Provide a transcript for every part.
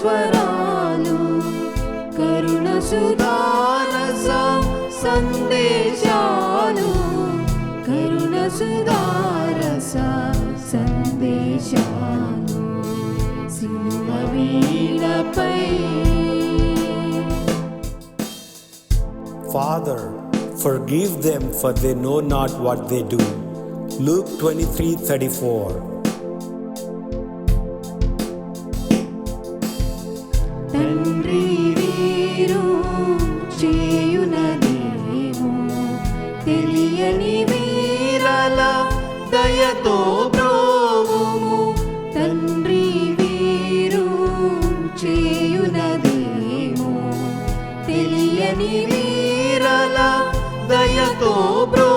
స్వరాలు కరుణ సుధారస సందేశాలు కరుణ సుధారస సందేశాలు సిలువ వీణపై Father, forgive them, for they know not what they do. Luke 23 34. తండ్రి వీరు చేయునదేమో తెలియని వీరల దయతో బ్రోవుము తండ్రి వీరు చేయునదేమో తెలియని వీరల దయతో బ్రోవుము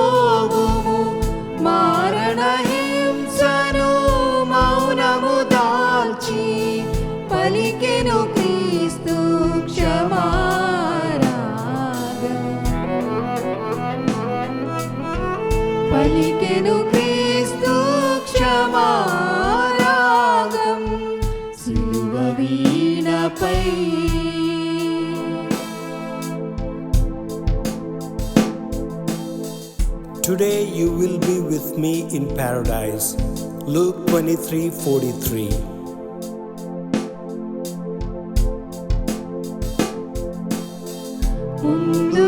పలికెను క్రీస్తు క్షమారాగం సిలువ వీణపై Today you will be with me in paradise. Luke 23 43. ముందుగు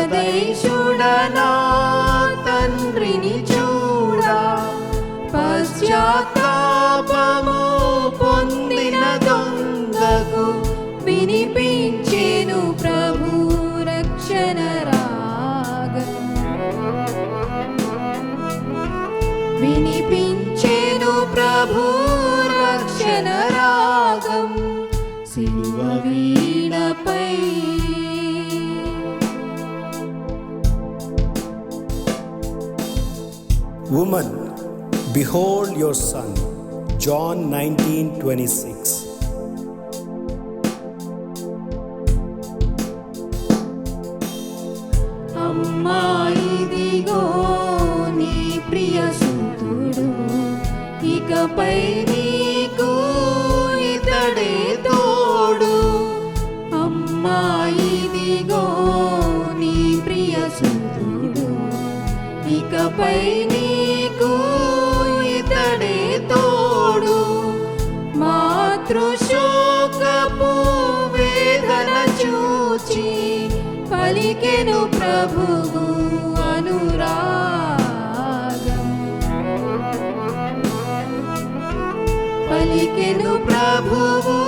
పరదైశుడనా తండ్రిని చూడా Woman, behold your son. John 19 26. అమ్మా ఇదిగో నీ పై నీకు ఇతడే తోడు. మాతృశోకపు వేదన చూచి పలికెను ప్రభువు అనురాగం. పలికెను ప్రభువు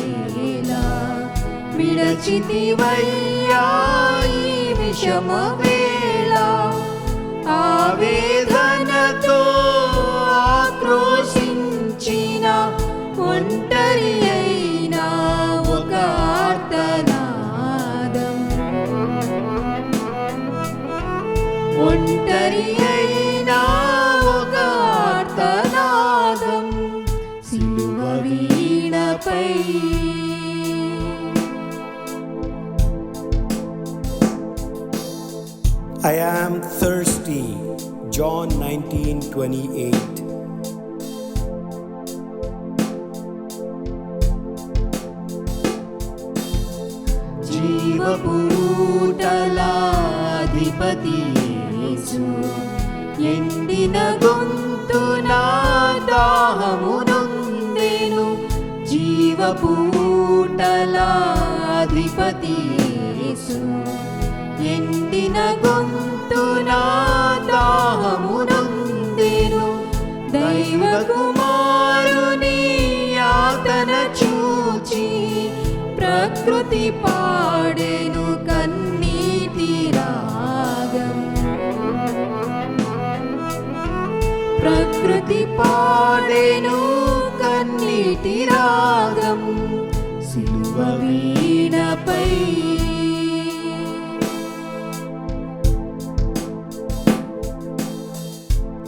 విడచితివయ్యా ఈ విషమ వేళ ఆవేదనతో ఆక్రోశించిన ఒంటరి అయిన ఒక ఆర్తనాదం. ఒంటరి అయిన I am thirsty. John 19 28. జీవపుటలాధిపతి ఎండిన గొంతున దాహము జీవపూటలాధిపతి జీవపుటలాధిపతి యేసు ఎండిన గొంతున దాహమునందెను దైవ కుమారుని యాతన చూచి ప్రకృతి పాడెను కన్నీటి రాగం. ప్రకృతి పాడెను కన్నీటి రాగం. సిలువ వీణపై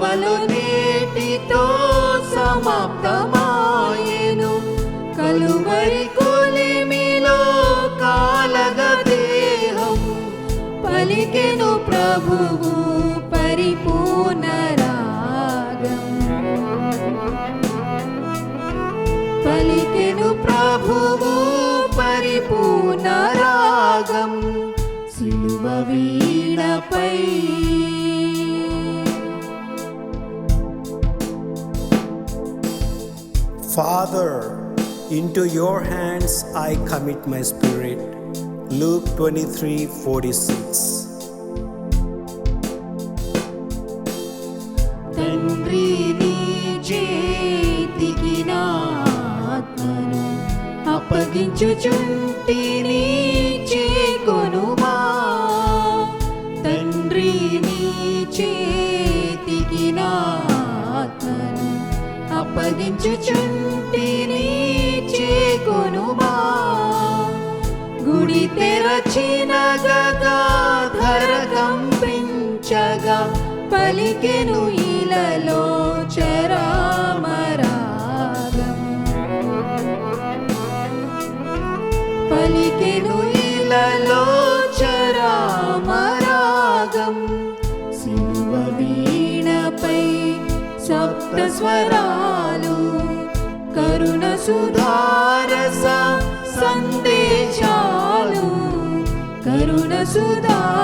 సిలువలో నేటితో సమాప్తమాయను. కలువరి కొలిమిలో కాలగ దేహం. పలికెను ప్రభువు పరిపూర్ణ రాగం. పలికెను ప్రభువు పరిపూర్ణ రాగం. సిలువ వీణపై Father, into your hands I commit my spirit. Luke 23:46. తండ్రి నీ చేతికి నా ఆత్మను అప్పగించుచుంటిని చేకొనుమా తండ్రి నీ చేతికి నా ఆత్మను పలికెను ఇలలో చరామరాగం. పలికెను ఇలలో చరామరాగం. శివ వీణపై సప్త స్వరాలు కరుణ సుధారస సందేశాలు కరుణ సుధార